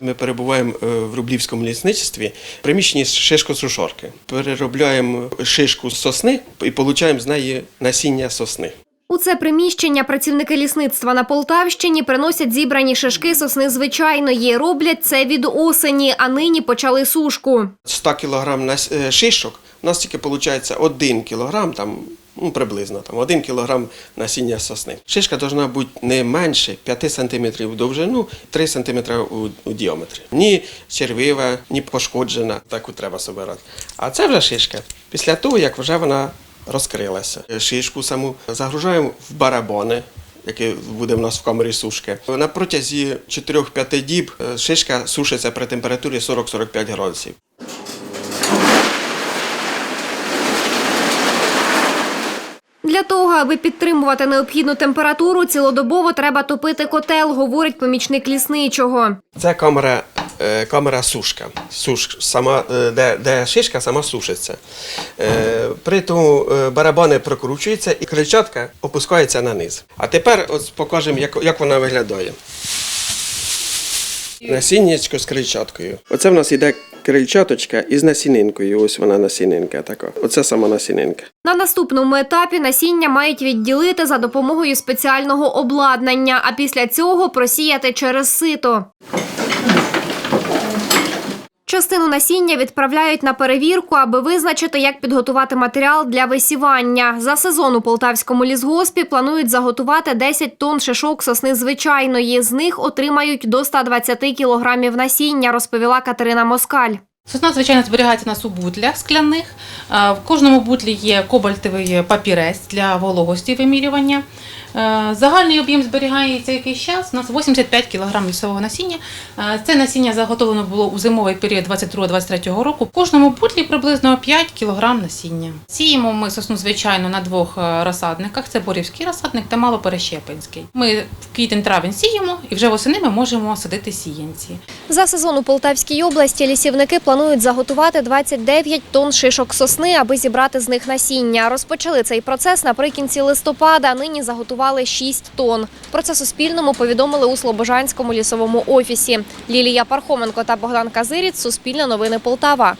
Ми перебуваємо е, в Рублівському лісничестві, приміщенні шишко сушорки. Переробляємо шишку з сосни і отримуємо з неї насіння сосни. У це приміщення працівники лісництва на Полтавщині приносять зібрані шишки сосни звичайної. Роблять це від осені, а нині почали сушку. 100 кілограм е, шишок у нас тільки виходить 1 кг, там, ну, приблизно там, 1 кг насіння сосни. Шишка повинна бути не менше 5 см в довжину, 3 см у, у діаметрі. Ні червива, ні пошкоджена, таку треба собирати. А це вже шишка після того, як вже вона розкрилася. Шишку саму загружаємо в барабони. Який буде в нас в камері сушки. На протязі 4-5 діб е, шишка сушиться при температурі 40-45 градусів. Для того, аби підтримувати необхідну температуру, цілодобово треба топити котел, говорить помічник лісничого. Це камера, е, камера сушка. Суш, сама, е, де, де шишка сама сушиться. Е, При тому барабани прокручуються і крильчатка опускається на низ. А тепер ось покажемо, як, як вона виглядає. Насіннячко з крильчаткою. Оце в нас іде крильчаточка із насінинкою. Ось вона насінинка така. Оце сама насінинка. На наступному етапі насіння мають відділити за допомогою спеціального обладнання, а після цього просіяти через сито. Частину насіння відправляють на перевірку, аби визначити, як підготувати матеріал для висівання. За сезон у полтавському лісгоспі планують заготувати 10 тонн шишок сосни звичайної. З них отримають до 120 кілограмів насіння, розповіла Катерина Москаль. Сосна, звичайно, зберігається у нас бутлях скляних. Е, В кожному бутлі є кобальтовий папірець для вологості вимірювання. Е, Загальний об'єм зберігається якийсь час. У нас 85 кг лісового насіння. Е, Це насіння заготовлено було у зимовий період 22-23 року. В кожному бутлі приблизно 5 кг насіння. Сіємо ми сосну, звичайно, на двох розсадниках. Це борівський розсадник та малоперещепинський. Ми в квітень-травень сіємо і вже восени ми можемо садити сіянці. За сезон у Полтавській області лісівники планують заготувати 29 тонн шишок сосни, аби зібрати з них насіння. Розпочали цей процес наприкінці листопада. Нині заготували 6 тонн. Про це Суспільному повідомили у Слобожанському лісовому офісі. Лілія Пархоменко та Богдан Казиріць. Суспільне новини Полтава.